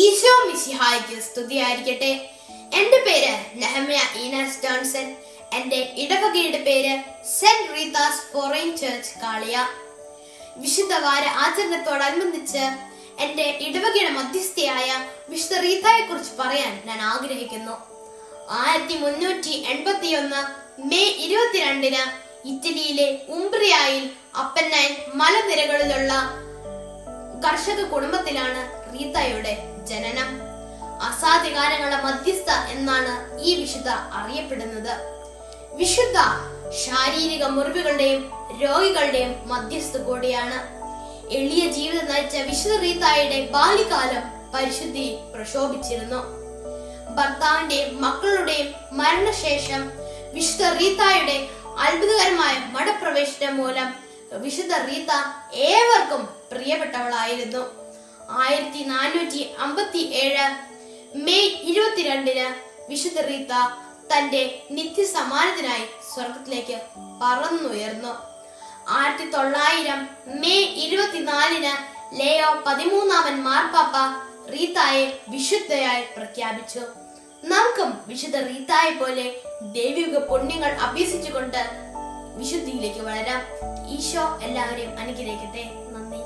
ഈശോ മിശിഹായ്ക്ക് സ്തുതിയായിരിക്കട്ടെ. എന്റെ പേര് നെഹമ്യ ഈനാസ് ജോൺസൺ. എന്റെ ഇടവകയുടെ പേര് saint Rita's forane church Kaliya. വിശുദ്ധ വാര ആചരണത്തോടനുബന്ധിച്ച് എന്റെ ഇടവകയുടെ മധ്യസ്ഥയായ വിശുദ്ധ റീതായെ കുറിച്ച് പറയാൻ ഞാൻ ആഗ്രഹിക്കുന്നു. ആയിരത്തി മുന്നൂറ്റി എൺപത്തി ഒന്ന് മെയ് ഇരുപത്തിരണ്ടിന് ഇറ്റലിയിലെ ഉംബ്രിയായിൽ അപ്പന്നൈൻ മലനിരകളിലുള്ള കർഷക കുടുംബത്തിലാണ് റീത്തയുടെ ജനനം. അസാധികാരങ്ങളുടെ മധ്യസ്ഥ എന്നാണ് ഈ വിശുദ്ധ അറിയപ്പെടുന്നത്. വിശുദ്ധ ശാരീരിക മുറിവുകളുടെയും രോഗികളുടെയും മധ്യസ്ഥ കൂടിയാണ്. എളിയ ജീവിതം നയിച്ച വിശുദ്ധ റീത്തായുടെ ബാല്യകാലം പരിശുദ്ധി പ്രശോഭിച്ചിരുന്നു. ഭർത്താവിന്റെയും മക്കളുടെയും മരണശേഷം വിശുദ്ധ റീത്തായുടെ അത്ഭുതകരമായ മടപ്രവേശനം മൂലം വിശുദ്ധ റീത്ത ഏവർക്കും പ്രിയപ്പെട്ടവളായിരുന്നു. ആയിരത്തി നാനൂറ്റി അമ്പത്തി ഏഴ് മെയ് ഇരുപത്തിരണ്ടിന് വിശുദ്ധ റീത്ത തന്റെ നിത്യസമാനത്തിനായി സ്വർഗത്തിലേക്ക് പറന്നുയർന്നു. ആയിരത്തി തൊള്ളായിരം മെയ് ഇരുപത്തിനാലിന് ലേയോ പതിമൂന്നാമൻ മാർപ്പാപ്പ റീത്തായെ വിശുദ്ധയായി പ്രഖ്യാപിച്ചു. നമുക്കും വിശുദ്ധ റീത്തായെ പോലെ ദൈവിക പുണ്യങ്ങൾ അഭ്യസിച്ചുകൊണ്ട് വിശുദ്ധിയിലേക്ക് വളരാം. ഈശോ എല്ലാവരെയും അനുഗ്രഹിക്കട്ടെ. നന്ദി.